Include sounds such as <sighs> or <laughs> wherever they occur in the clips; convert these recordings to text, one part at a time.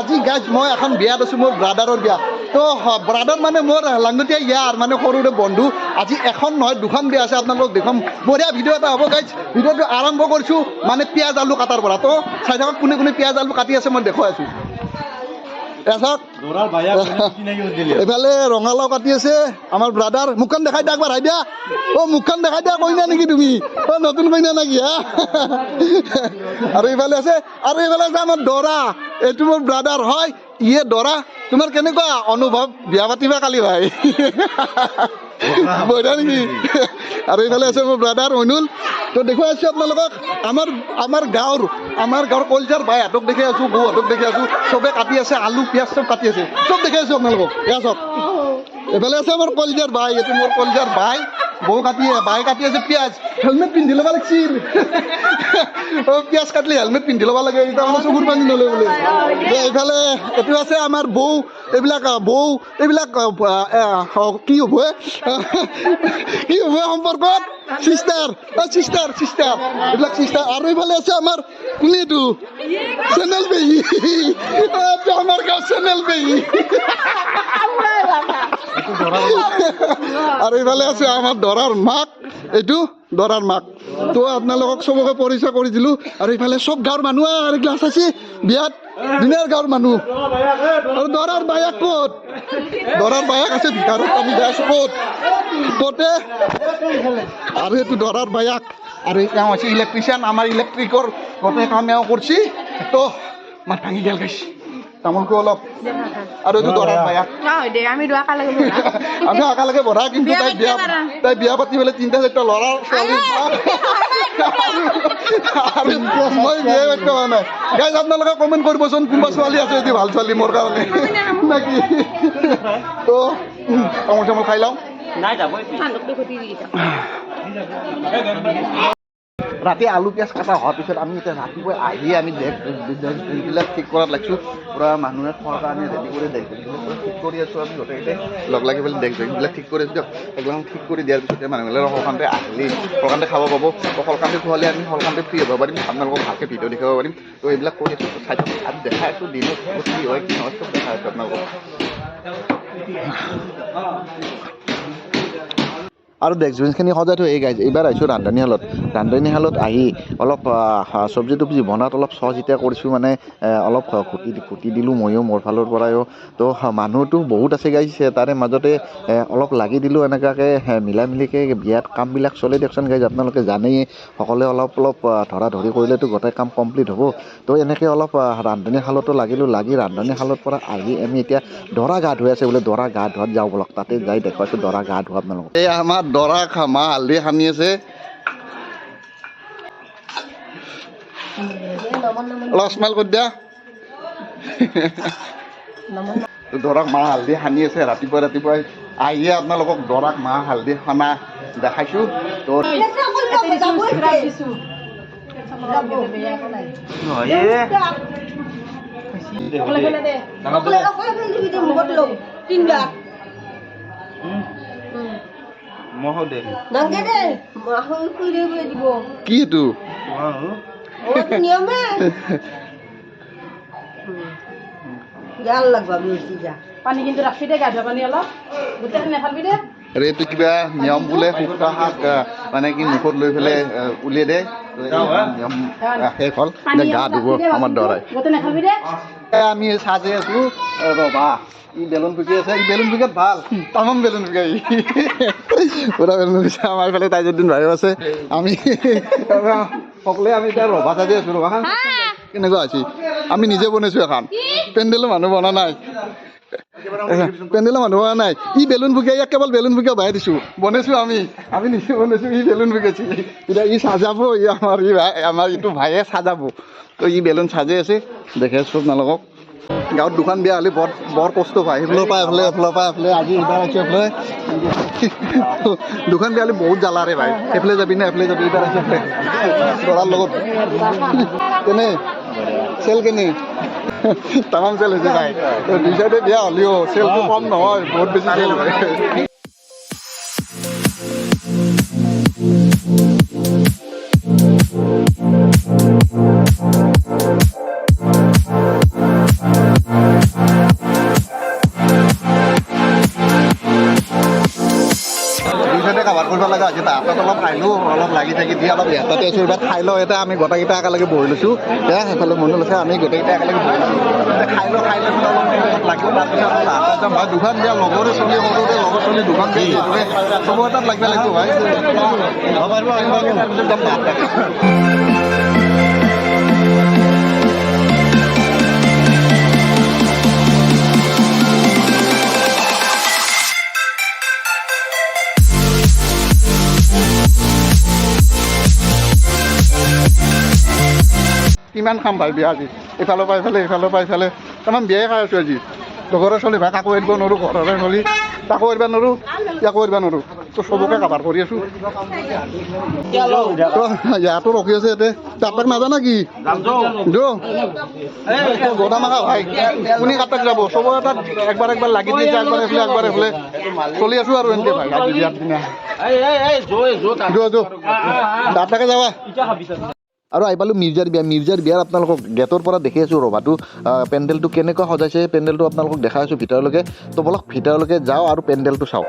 আজি গাইজ মই এখন বিয়াত আছোঁ মোৰ ব্ৰাদাৰৰ বিয়া। তো ব্ৰাদাৰ মানে মোৰ লাংগতীয়া ইয়াৰ মানে সৰুৰে বন্ধু। আজি এখন নহয়, দুখন বিয়া আছে, আপোনালোকক দেখুৱাম। বঢ়িয়া ভিডিঅ' এটা হ'ব গাইজ ভিডিঅ'টো আৰম্ভ কৰিছোঁ মানে পিঁয়াজ আলু কাটাৰ পৰা। তো চাই থাকক, কোনে কোনে পিঁয়াজ আলু কাটি আছে, মই দেখুৱাই আছোঁ। এচাক <laughs> এইফালে ৰঙালাও কাটি আছে আমাৰ ব্ৰাদাৰ মুখখন দেখাই দিয়া হাই দিয়া। অ' মুখখন দেখাই দিয়া কইনা নেকি তুমি? অ' নতুন কইনা নেকি হা? <laughs> আৰু এইফালে আছে আৰু এইফালে আছে আমাৰ দৰা। এইটো মোৰ ব্ৰাদাৰ হয়। ইয়ে দৰা, তোমাৰ কেনেকুৱা অনুভৱ? বিয়া পাতিবা কালি ভাই। বঢ়িয়া নেকি? আৰু এইফালে আছে মোৰ ব্ৰাদাৰ মইনুল তো দেখুৱাই আছোঁ আপোনালোকক, আমাৰ আমাৰ গাঁৱৰ আমাৰ গাঁৱৰ কলজাৰ বাইহঁতক দেখি আছোঁ বৌহঁতক দেখি আছোঁ, চবে কাটি আছে, আলু, পিঁয়াজ চব কাটি আছে। চব দেখি আছোঁ আপোনালোকক। এয়া চব এইফালে আছে মোৰ কলজাৰ বাই এইটো মোৰ কলজাৰ বাই বৌ কাটি বাই কাটি আছে পিঁয়াজ। হেলমেট পিন্ধি ল'ব লাগিছিল অ পিঁয়াজ কাটিলে হেলমেট পিন্ধি ল'ব লাগে এতিয়া মানে চকুৰ পানী নলয় বোলে। দে, এইফালে এইটো আছে আমাৰ বৌ এইবিলাক বৌ, এইবিলাক কি হ'ব কি হ'ব সম্পৰ্কত? চিষ্টাৰ চিষ্টাৰ চিষ্টাৰ এইবিলাক চিষ্টাৰ আৰু এইফালে আছে আমাৰ কোনে এইটো চেনেল পেহী। আমাৰ গাঁৱৰ চেনেল পেহী। আৰু এইফালে আছে আমাৰ দৰাৰ মাক, এইটো দৰাৰ মাক। তো আপোনালোকক চবকে পৰিচয় কৰি দিলোঁ। আৰু এইফালে চব গাঁৱৰ মানুহ আৰু গ্লাছ আছে। বিয়াত দিনৰ গাঁৱৰ মানুহ। আৰু দৰাৰ বায়েক ক'ত? দৰাৰ বায়েক আছে ভিতৰত আমি যাই আছোঁ ক'ত? ক'তে? আৰু এইটো দৰাৰ বায়েক। আৰু এওঁ আছে ইলেক্ট্ৰিচিয়ান আমাৰ ইলেক্ট্ৰিকৰ গোটেই কাম এওঁ কৰিছে। তো মাত ভাঙি গেল গাইছে। তামোলটো অলপ। আৰু এইটো দৰাৰ বায়েক। আমি দুয়া একেলগে বঢ়া কিন্তু বিয়া তাই বিয়া। তাই বিয়া পাতি পেলাই তিনিটা চাৰিটা ল'ৰা ছোৱালী মই বিয়ে কৰিব পৰা নাই গাইজ আপোনালোকে কমেণ্ট কৰিবচোন কোনোবা ছোৱালী আছে যদি ভালো ছোৱালী মোৰ কাৰণে। নাকি? তো তামোল চামোল খাই লওঁ। <sighs> ৰাতি আলু পিঁয়াজ কটা হোৱাৰ পিছত আমি এতিয়া ৰাতিপুৱাই আহি আমি ডেক ঠিক কৰাত লাগিছোঁ। পূৰা মানুহে খোৱাৰ কাৰণে ৰেডি কৰি ডেক ঠিক কৰি আছোঁ আমি। গোটেইকেইটাই লগ লাগি পেলাই ডেক ড্ৰিলবিলাক ঠিক কৰি আছোঁ দিয়ক। এইবিলাক ঠিক কৰি দিয়াৰ পিছতে মানুহবিলাক সলকান্তে আহিলেই। সলকান্তে খাব পাব। সলকান্তে খোৱালে আমি সলকান্তে ফ্ৰী হ'ব পাৰিম। আপোনালোকক ভালকৈ ভিডিঅ' দেখাব পাৰিম। তো এইবিলাক কৰি আছোঁ। চাই থাকক আৰু দেখাই আছোঁ। দিনত কি হয়, কি নহয় চব দেখাই আছোঁ আপোনালোকক। আৰু ডেস্ক বেঞ্চখিনি সজাই থৈ এই এইবাৰ আহিছোঁ ৰান্ধনীশালত ৰান্ধনীশালত আহি অলপ চব্জি তব্জি বনাত অলপ সহজিতা কৰিছোঁ মানে অলপ খুটি খুটি দিলোঁ ময়ো মোৰ ফালৰ পৰাও তো মানুহটো বহুত আছে গাইজ তাৰে মাজতে অলপ লাগি দিলোঁ এনেকুৱাকৈ মিলা মিলিকৈ বিয়াত কামবিলাক চলে দিয়কচোন গাইজ আপোনালোকে জানেই সকলোৱে অলপ অলপ ধৰা ধৰি কৰিলেতো গোটেই কাম কমপ্লিট হ'ব। তো এনেকৈ অলপ ৰান্ধনীশালতো লাগিলোঁ লাগি ৰান্ধনীশালৰ পৰা আহি আমি এতিয়া দৰা গা ধুই আছে বোলে দৰা গা ধোৱাত যাওঁ বলক তাতে যাই দেখুৱাইছোঁ দৰা গা ধোৱা আপোনালোকক। এই আমাৰ দৰা খামা হালধি সানি আছে। অলপ স্মাইল কৰি দিয়া। দৰাক মাহ হালধি সানি আছে ৰাতিপুৱা ৰাতিপুৱাই। আহিয়ে আপোনালোকক দৰাক মাহ হালধি সানা দেখাইছোঁ। তো কি এইটো জাল লাগবা বেছি যা। পানী কিন্তু ৰাখবি দে গা ধোৱা পানী অলপ। গোটেইখিনি নেখাবি দে। আৰু এইটো কিবা নিয়ম বোলে শুকান শাক মানে কি মুখত লৈ পেলাই উলিয়াই দে। নিয়ম শেষ হ'ল। গা ধুব আমাৰ দৰাই। আমি চাজে আছো ৰবা। ই বেলুন ফুকি আছে ই বেলুন ফুকাত ভালো। তামাম বেলুন ফুকাই। ই। বেলুন ফুকিছে আমাৰ এইফালে তাইজুদ্দিন ভাইও আছে আমি সকলোৱে আমি এতিয়া ৰভা চাজে আছো ৰভা খান। কেনেকুৱা আছে? আমি নিজে বনাইছো এখন। পেণ্ডেলৰ মানুহ বনা নাই। পেণ্ডেলৰ মানুহ বনা নাই। ই বেলুন ফুকাই ইয়াক কেৱল বেলুন ফুকিয়া বাই দিছো। বনাইছো আমি। আমি নিজে বনাইছো ই বেলুন ফুকাইছে। এতিয়া ই চাজাব ই আমাৰ ই ভাই আমাৰ ইটো ভাইয়ে চাজাব তো ই বেলুন চাজে আছে। দেখে আছো আপোনালোকক। গাঁৱত দোকান বিয়া হ'লে বৰ বৰ কষ্ট পায়। সেইফালৰ পৰা এফালে এফালৰ পৰা এফালে আজি এইবাৰ আছো এফালে দোকান বিয়া হ'লে বহুত জ্বালা ৰে ভাই। এফালে যাবি নে এফালে যাবি, এইবাৰ এফালে ল'ৰাৰ লগত। কেনে? চেল কেনে? তামাম চেল হৈছে ভাই। দুই চাইডে বিয়া হ'লেও চেলটো কম নহয়, বহুত বেছি চেল হয়। আজি অলপ ইয়াতে। আছোঁ এইবাৰ খাই লওঁ এটা আমি গোটেইকেইটা একেলগে বহি লৈছোঁ। এয়া সেইফালে মনো লৈছে আমি গোটেইকেইটা একেলগে বহি লৈছোঁ। এতিয়া খাই লওঁ খাই লৈ পেলাই অলপ লাগিব তাৰপিছত যাম। ভাই দুখন দিয়া লগৰে চলি সৰুৰে লগৰ চলি দুখন দিয়া চবৰ তাত লাগিব লাগিব ভাই তাৰপিছত যাম। কিমান খাম ভাই বিয়া আজি? ইফালৰ পৰা ইফালে ইফালৰ পৰা ইফালে তাৰমান বিয়াই খাই আছোঁ আজি। লগৰে চলি ভাই কাকো এৰিব নোৱাৰোঁ ঘৰৰে চলি তাকো এৰিব নোৱাৰোঁ ইয়াকো এৰিব নোৱাৰোঁ। তো চবকে কাভাৰ কৰি আছোঁ। তো ইয়াতো ৰখি আছে ইয়াতে। তাক নাজানা কি? মাখা ভাই কোনে কাটাক যাব? চবৰে তাত একবাৰ একবাৰ লাগি দিছে একবাৰ এইফালে একবাৰ এইফালে। চলি আছোঁ আৰু এনেকৈ ভাই আজি বিয়াৰ দিনা। তাকে যাবা। আৰু আহি পালোঁ মিৰ্জাৰ বিয়া। মিৰ্জাৰ বিয়াৰ আপোনালোকক গেটৰ পৰা দেখি আছোঁ ৰভাটো পেণ্ডেলটো কেনেকুৱা সজাইছে পেণ্ডেলটো আপোনালোকক দেখাই আছোঁ ভিতৰলৈকে। তো, বলক ভিতৰলৈকে যাওঁ আৰু পেণ্ডেলটো চাওঁ।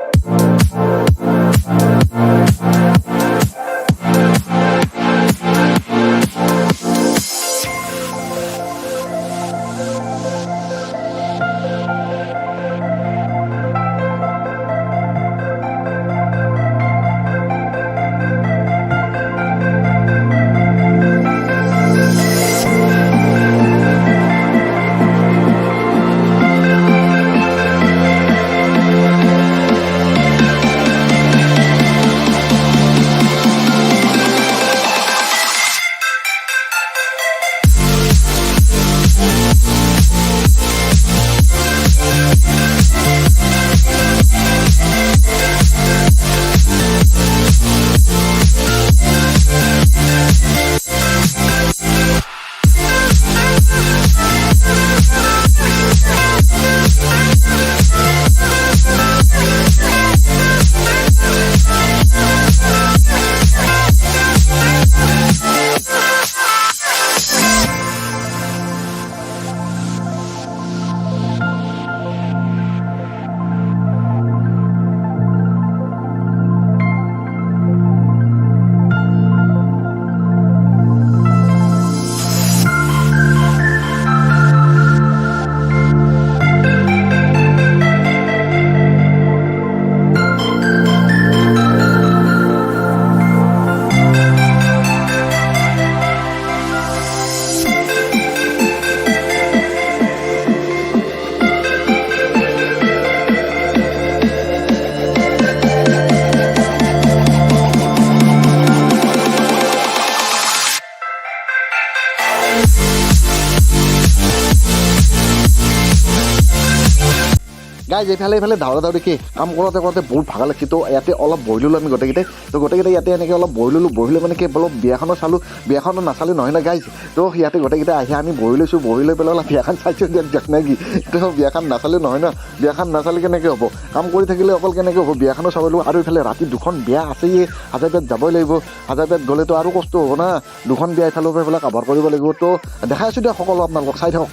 এইফালে এইফালে ধাওৰা ধাও দেখি কাম কৰোঁতে কৰোঁতে বহুত ভাগৰ লাগিছে তো ইয়াতে অলপ বহি ল'লোঁ আমি গোটেইকেইটাই। তো গোটেইকেইটাই ইয়াতে এনেকৈ অলপ বহি ল'লোঁ, বহি লৈ মানে কি অলপ বিয়াখনো চালোঁ। বিয়াখনো নাচালে নহয় না গাইজ তো ইয়াতে গোটেইকেইটা আহি আমি বহি লৈছোঁ, বহি লৈ পেলাই অলপ বিয়াখন চাইছোঁ দিয়ক দিয়ক নে কি? তো বিয়াখন নাচালে নহয় না, বিয়াখন নাচালে কেনেকৈ হ'ব? কাম কৰি থাকিলে অকল কেনেকৈ হ'ব? বিয়াখনো চাব লাগিব। আৰু ইফালে ৰাতি দুখন বিয়া আছেই হাজাৰপেট যাবই লাগিব। হাজাৰপেট গ'লেতো আৰু কষ্ট হ'ব না। দুখন বিয়া ইফালৰ পৰা এইফালে কাভাৰ কৰিব লাগিব। তো দেখাই আছোঁ দিয়ক সকলো আপোনালোকক, চাই থাকক।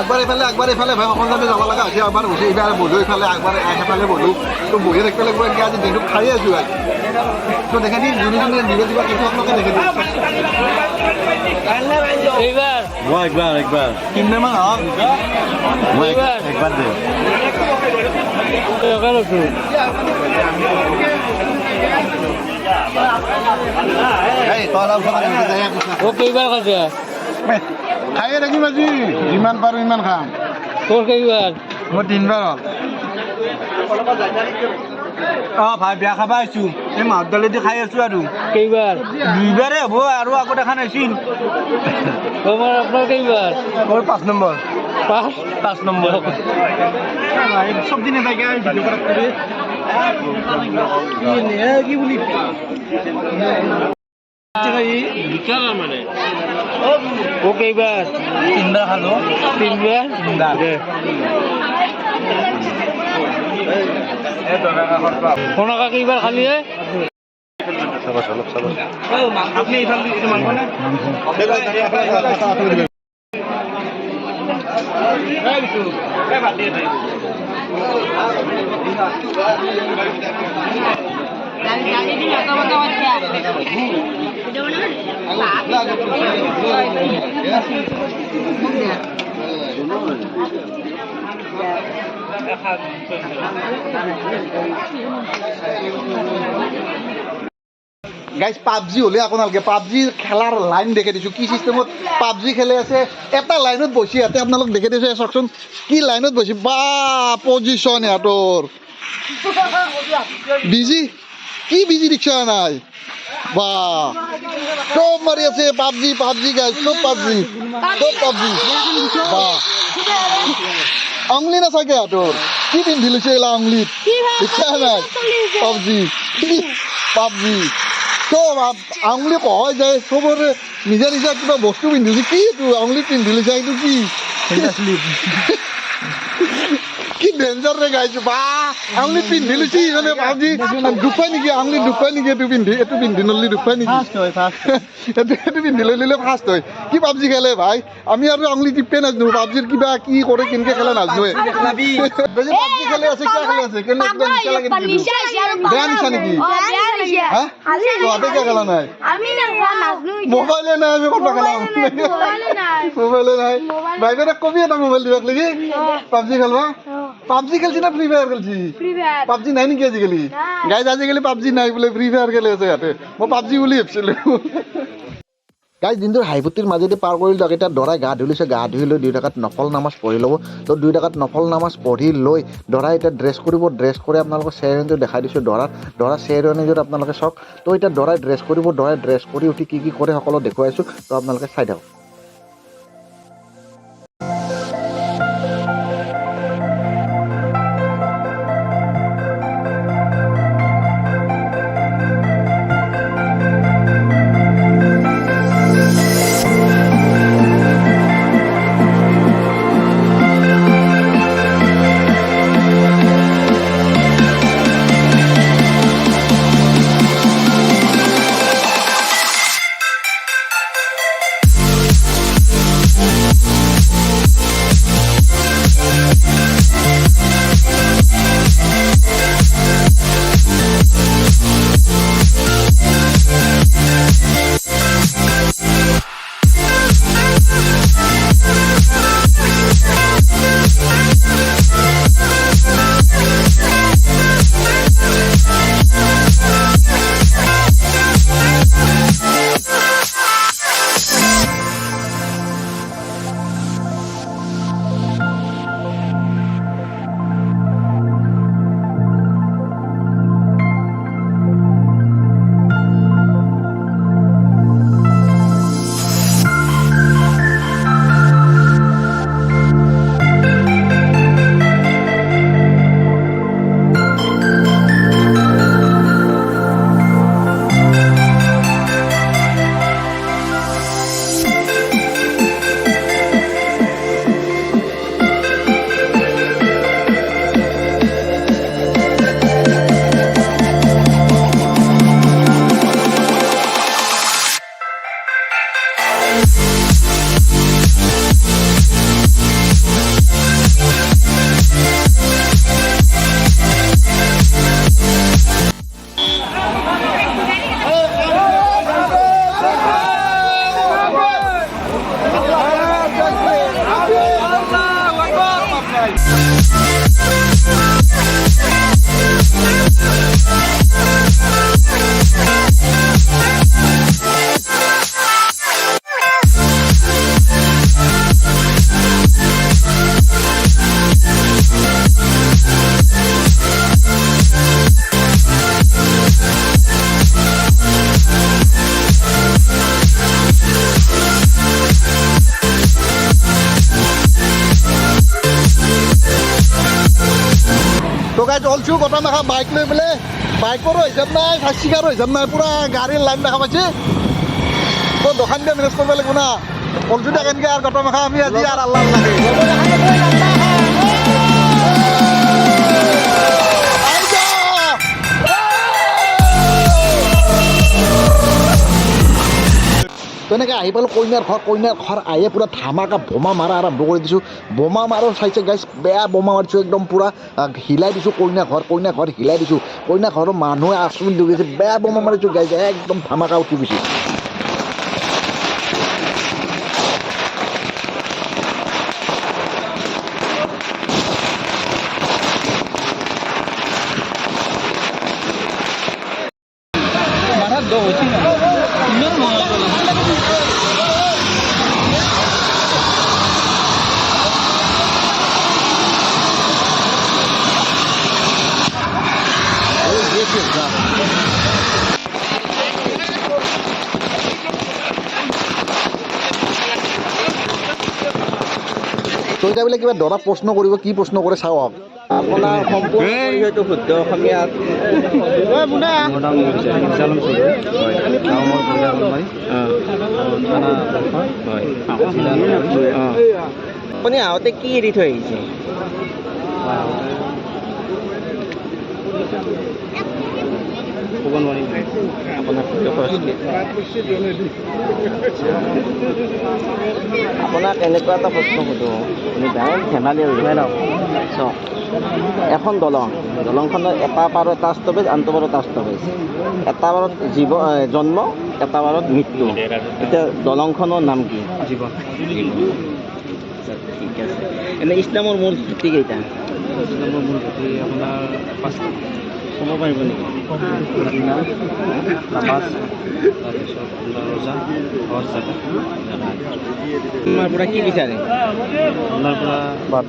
আগবাৰ এইফালে আগবাৰ এইফালে ভাই, অকল যাব লগা হৈছে আগবাৰ এইবাৰ বধু এইফালে আগবাৰ সেইফালে বধু তো বহি থাকিব লাগিব এনেকৈ আজি দিনটো খাই আছোঁ আজি। তো দেখে দিম যোনে যোনে দিব দিবা কিছু আপোনালোকে দেখে দিম এইবাৰ মই একবাৰ একবাৰ কিমানমান হওক মই এক- একবাৰ দে। খায়ে থাকিম আজি যিমান পাৰোঁ সিমান খাম। তোৰ কেইবাৰ মই তিনিবাৰ হ'ল। অঁ ভাই বিয়া খাব আহিছোঁ। এই মাহত দালিদি খাই আছোঁ আৰু। কেইবাৰ? দুইবাৰে হ'ব আৰু আগত এখন আহিছিল তোমাৰ আপোনাৰ কেইবাৰ? মোৰ পাঁচ নম্বৰ। পাঁচ? পাঁচ নম্বৰ। চব দিনে থাকে ভিডিঅ' কি বুলি? অ কেইবাৰ? তিনিবাৰ খালোঁ। তিনিবাৰ? তিনিবাৰ। দে সোণাকা খালি আপুনি এইফালে এইটো মাংস নে গাইজ পাবজি হলে আপোনালোকে পাবজি খেলাৰ লাইন দেখে দিছোঁ। কি চিষ্টেমত পাবজি খেলে আছে? এটা লাইনত বহি ইয়াতে আপোনালোক দেখি দিছোঁ, চাওকচোন, কি লাইনত বহি বা পজিশ্যন ইহঁতৰ বিজি কি বিজি ৰিক্সা নাই? বা, চব মাৰি আছে, পাবজি পাবজি গাইজ চব পাবজি চব পাবজি। বা। অংলি নাথাকে সিহঁতৰ কি পিন্ধি লৈছে এইলা অংলিত ইচ্ছা নাই পাবজি। পাবজি। চব আঙুলি কয় যায়? চবৰে নিজা নিজা কিবা বস্তু পিন্ধিছে কি এইটো? আঙুলিত পিন্ধি লৈছে এইটো কি কি ডেঞ্জাৰ ৰে গাইছো বা আঙুলিত পিন্ধি লৈছে মানে পাবজি দুখাই নেকি আঙুলিত দুখ নেকি এইটো পিন্ধি এইটো পিন্ধি নললি দুখ নেকি এইটো এইটো পিন্ধি লৈ ল'লে ফাৰ্ষ্ট হয়। কি পাবজি খেলে ভাই? আমি আৰু আঙুলি টিপে নাজানো পাবজিৰ কিবা কি কৰে কেনেকে খেলে নাজানোৱে। <laughs> পাবজি খেলে আছে কিয় খেলে আছে? বেয়া নিচা নেকি? তহঁতে কিয় খেলা নাই? মোবাইলে নাই আমি ক'ত খেলাম? মোবাইলে নাই বাইদেউক কবি এটা মোবাইল দিবাক লাগি। পাবজি খেলবা? পাবজি খেলছি না ফ্ৰী ফায়াৰ খেলছি? পাবজি নাই নেকি আজিকালি? গাইজ আজিকালি পাবজি নাই বোলে ফ্ৰী ফায়াৰ খেলি আছে ইয়াতে। মই পাবজি বুলি ভাবিছিলোঁ। গাইজ দিনটোৰ হাইফুটিৰ মাজেদি পাৰ কৰি দিয়ক এতিয়া দৰাই গা ধুই লৈছে গা ধুই লৈ দুই টকাত নফল নামাজ পঢ়ি ল'ব। তো দুই টকাত নফল নামাজ পঢ়ি লৈ দৰাই এতিয়া ড্ৰেছ কৰিব ড্ৰেছ কৰি আপোনালোকক চেৰেনীটো দেখাই দিছোঁ দৰাৰ। দৰা চেৰেনীযোৰত আপোনালোকে চাওক। তো এতিয়া দৰাই ড্ৰেছ কৰিব দৰাই ড্ৰেছ কৰি উঠি কি কি কৰে সকলো দেখুৱাইছোঁ তো আপোনালোকে চাই থাকক। বাইকৰো হিচাপ নাই ফাৰ্চিকাৰো হিচাপ নাই পুরা গাড়ীৰ লাইন দেখা পাইছে। তো দোকান দিয়া মেনেজ কৰিব লাগিব না? অলছো দিয়া আর মাখা আমি আজি আর আল্লাহ লাগে তেনেকৈ আহি পালোঁ কইনাৰ ঘৰ কইনাৰ ঘৰ আহিয়ে পূৰা ধামাকা বোমা মাৰা আৰম্ভ কৰি দিছোঁ। বোমা মাৰো চাইছে গাইছ বেয়া বোমা মাৰিছোঁ একদম পূৰা। হিলাই দিছোঁ কইনা ঘৰ কইনা ঘৰ হিলাই দিছোঁ। কইনা ঘৰৰ মানুহে আচৰিত হৈ বেয়া বোমা মাৰিছোঁ গাইছ একদম ধামাকা উঠি গৈছে। কিবা দৰা প্ৰশ্ন কৰিব কি প্ৰশ্ন কৰে চাওঁ আহক আপোনাৰ সম্পূৰ্ণ শুদ্ধ। অসমীয়াত আপুনি আহোঁতে কি এৰি থৈ আহিছে? খৰচটো আপোনাক এনেকুৱা এটা প্ৰশ্ন সোধোঁ। আপুনি বেয়া ধেমালি চাওক এখন দলং। দলংখনৰ এটা পাৰত এটা ষ্টপেজ আনটো পাৰত এটা ষ্টপেজ এটা পাৰত জীৱ জন্ম এটা পাৰত মৃত্যু। এতিয়া দলংখনৰ নাম কি? আচ্ছা, ঠিক আছে এনে ইছলামৰ মূল ভেটি কেইটা? ইছলামৰ মূল ভেটি আপোনাৰ পাঁচটা। ক'ব পাৰিব নেকি? নামাজ। তাৰপিছত আপোনাৰ ৰোজা হজ জাকাত তোমাৰ পৰা কি বিচাৰে আপোনাৰ পৰা বাট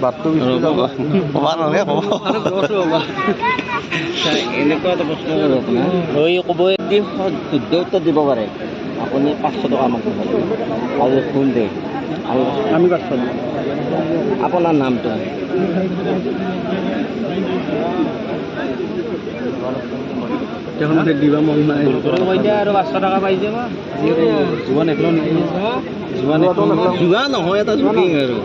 বাটটো আচ্ছা, এনেকুৱা এটা প্ৰশ্ন কৰোঁ আপোনাক। হৈ ক'ব যদি স- শুদ্ধ উত্তৰ দিব পাৰে। আপুনি পাঁচশো টকা আমাক দিব। আৰু দেই আৰু আমি পাঁচশো আপোনাৰ নামটো? তেখনতে দিবা মন নাই। আৰু পাঁচশো টকা পাই যাবা। যোৱা নেখলো নেকি নহয় এটা জুকিং আৰু।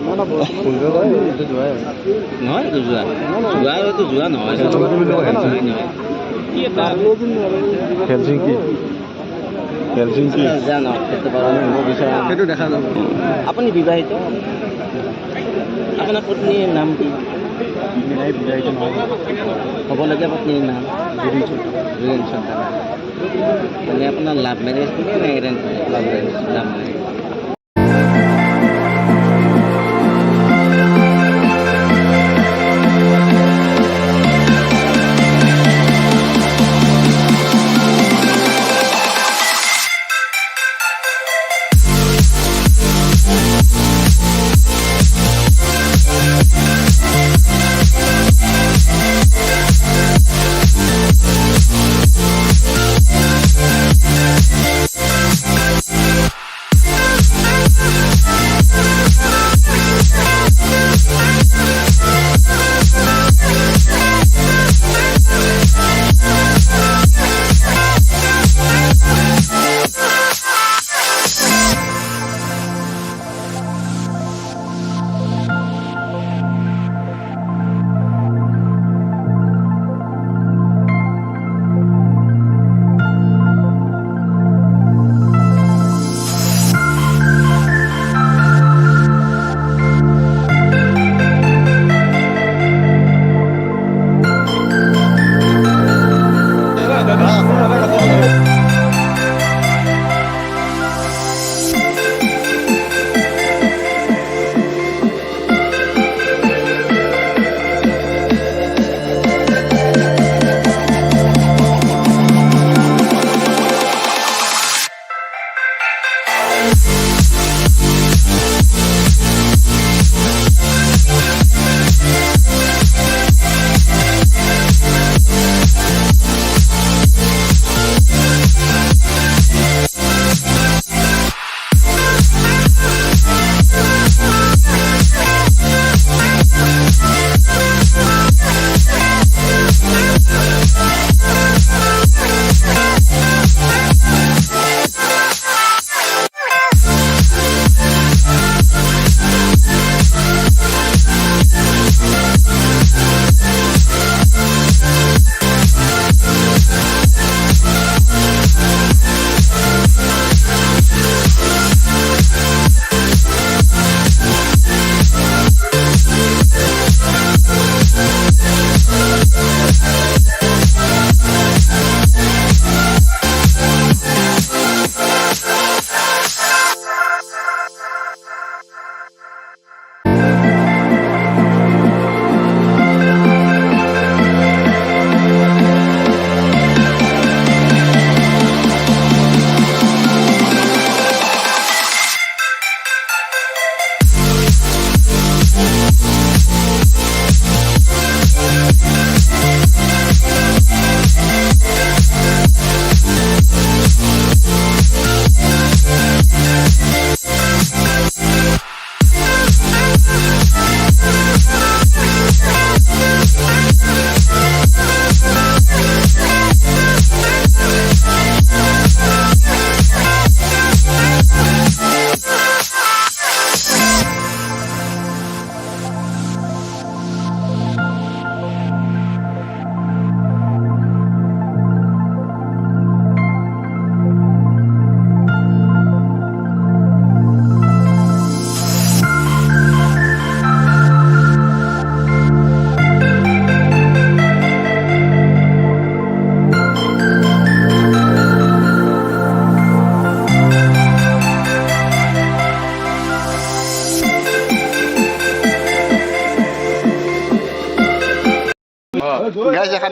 নহয় এইটো যোৱা আৰু এইটো যোৱা নহয়। হেলচিংকি হেলচিংকি সেইটো বাৰু হ'ব দেখা যাব। আপুনি বিবাহিত? আপোনাৰ পত্নীৰ নাম কি? মিলাই নহয় হ'বলগীয়া পত্নীৰ নাম? জুৰিন চন্দান মানে আপোনাৰ লাভ মেৰেজ নে arrange love marriage love marriage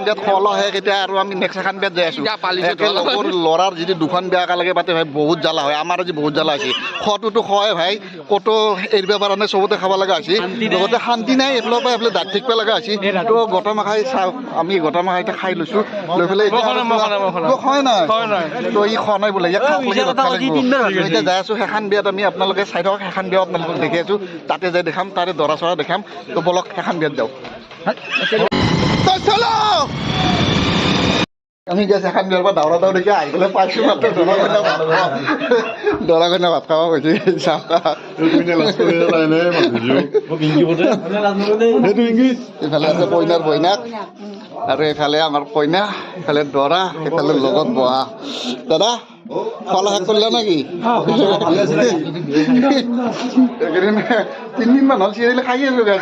এখন বিয়াত খল আহে কেতিয়া আৰু আমি নেক্সট এখন বিয়াত যাই আছো। লগৰ ল'ৰাৰ যদি দুখন বিয়া একেলগে পাতে ভাই বহুত জ্বালা হয়। আমাৰ আজি বহুত জ্বালা হৈছে। খোৱাটোতো খোৱাই ভাই ক'তো এৰিব পৰা নাই চবতে খাব লগা হৈছে। লগতে শান্তি নাই এইফালৰ পৰা এইফালে দাঁত থাকিব লগা হৈছে। তো গোটা মাখাই চাওঁ আমি গোটা মাখাই এতিয়া খাই লৈছো। লৈ পেলাই খোৱাই নাই তো ই খোৱা নাই বোলে। ইয়াক এতিয়া যাই আছো সেইখন বিয়াত আমি আপোনালোকে চাই থাকক সেইখন বিয়াত আপোনালোকক দেখি আছো। তাতে যাই দেখাম তাৰে দৰা চৰা দেখাম। তো বলক সেইখন বিয়াত যাওঁ। চলো। আমি গেছ এখন দাউৰা দাউৰি দেখি আহি পেলাই পাইছোঁ দৰা কইনা ভাত খাব দৰা কইনা ভাত ইফালে আছে কইনাৰ বইনাক আৰু এইফালে আমাৰ কইনা এইফালে দৰা এইফালে লগত বহা। দাদা? শেষ কৰিলা নেকি? এইকেইদিন তিনিদিনমান হ'ল চিৰিয়েলি খাই আছো গেছ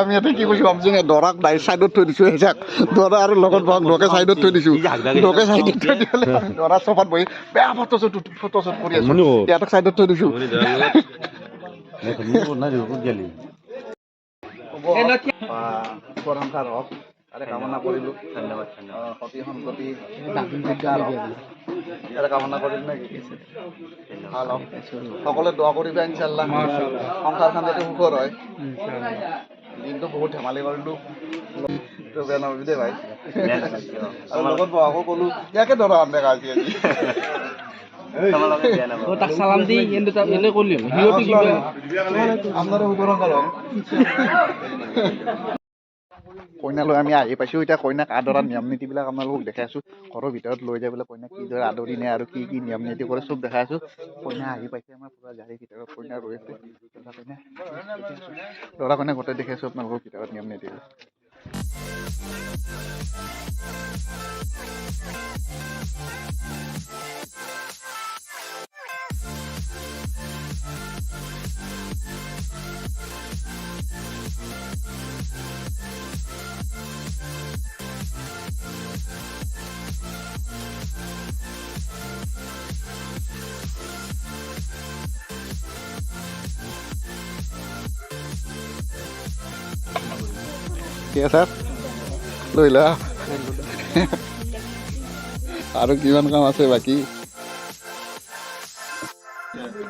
আমি ইয়াতে কি কৈছো ভাবছ দৰাক ডাই চাইডত থৈ দিছো সেইজাক দৰা আৰু লগত বহাক লোকে চাইডত থৈ দিছো লোকে চাইডত থৈ দিলে দৰা চফাত বহি বেয়া ফটো শ্বুট ফটো শ্বুট কৰি আছো। ইয়াতক চাইডত থৈ দিছো হওক তাৰে কামনা কৰিলো ধন্যবাদ সতী সম্পত্তি ইয়াৰে কামনা কৰিলো নেকি? ভালো। হওক সকলোৱে দোৱা কৰিবা ইনশাল্লাহ সংসাৰখন যাতে সুখৰ হয় দিনটো বহুত ধেমালি কৰিলো তো বেয়া নাপাবি দেই ভাই। আৰু লগত বহাকো ক'লো। ইয়াকে ধৰা দেখা আজি আজি। <laughs> তাক চালাম দি এনে সিহঁতে কিবা আপনারা উদাহরণ কারণ কইনালৈ আমি আহি পাইছোঁ এতিয়া। কইনাক আদৰাৰ নিয়ম নীতিবিলাক আপোনালোকক দেখাই আছোঁ। ঘৰৰ ভিতৰত লৈ যাই পেলাই কইনাক কিদৰে আদৰি নিয়ে আৰু কি কি নিয়ম নীতি কৰে চব দেখাই আছোঁ। কইনা আহি পাইছে আমাৰ পুৰা গাড়ীৰ ভিতৰত কইনা ৰৈ আছে। দৰা কইনা গোটেই দেখাইছোঁ আপোনালোকৰ ভিতৰত নিয়ম নীতি ঠিক আছে লৈ লোৱা আৰু কিমান কাম আছে বাকী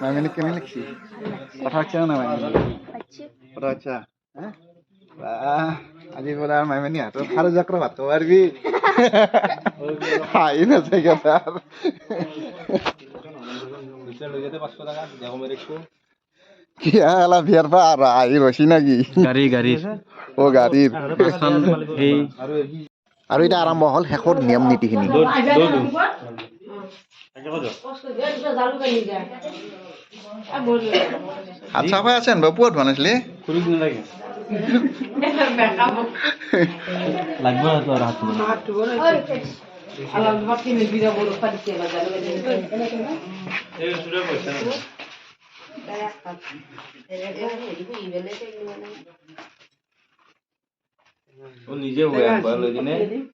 মাইমিনী কেনে লিখছি কথা হচ্ছে না হচ্ছে হ্যাঁ আজি আৰু মাইমিনী হাতত সাৰু জাকৰ ভাত হাঁহি নাচাই তাৰ কি আলা বিয়াৰ পৰা আৰু আহি ৰৈছি নেকি গাড়ী গাড়ী অ গাড়ীৰ সেই আৰু এতিয়া আৰম্ভ হ'ল শেষৰ নিয়ম নীতিখিনি হাত চাফাই আছে আনবা পুৱা ধোৱা নাছিলে হাত নিজে হৈ লৈ কিনে না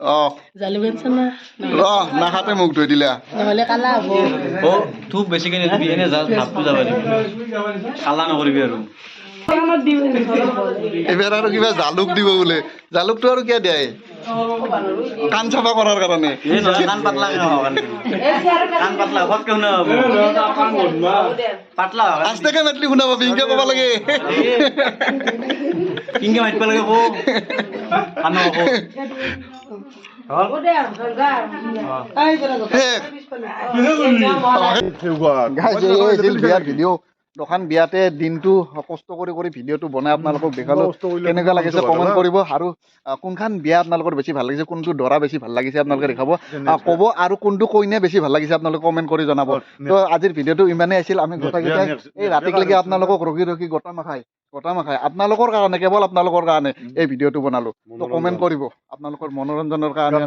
ৰ নাখাতে মোক ধুই দিলা। নহ'লে কালা হ'ব। অ তোক বেছিকে নিদিবি এনে যা ভাতটো যাব দিবি। কালা নকৰিবি আৰু। এইবাৰ আৰু কিবা জালুক দিব বোলে। জালুকটো আৰু কিয় দিয়ে? কাণ চাফা কৰাৰ কাৰণে। কাণ পাতলা কাণ পাতলা ফটকে শুনা হ'ব? পাতলা আস্তেকে মাতলি শুনা পাবি ইনকে ক'ব লাগে। কিনকে মাতিব লাগে কো কাণ নকওঁ শেষ গাইজ এই হৈছিল বিয়াৰ ভিডিঅ' দোকান বিয়াতে দিনটো কষ্ট কৰি কৰি ভিডিঅ'টো বনাই আপোনালোকক দেখালো। কেনেকুৱা লাগিছে কমেণ্ট কৰিব। আৰু কোনখন বিয়া আপোনালোকৰ বেছি ভাল লাগিছে কোনটো দৰা বেছি ভাল লাগিছে আপোনালোকে দেখাব। ক'ব আৰু কোনটো কইনা বেছি ভাল লাগিছে আপোনালোকে কমেণ্ট কৰি জনাব। তো আজিৰ ভিডিঅ'টো ইমানেই আছিল। আমি গোটেইকেইটাই এই ৰাতিলৈকে আপোনালোকক ৰখি ৰখি গোটা মাখাই গোটা মাখাই। আপোনালোকৰ কাৰণে কেৱল আপোনালোকৰ কাৰণে এই ভিডিঅ'টো বনালো। তো কমেণ্ট কৰিব। আপোনালোকৰ মনোৰঞ্জনৰ কাৰণে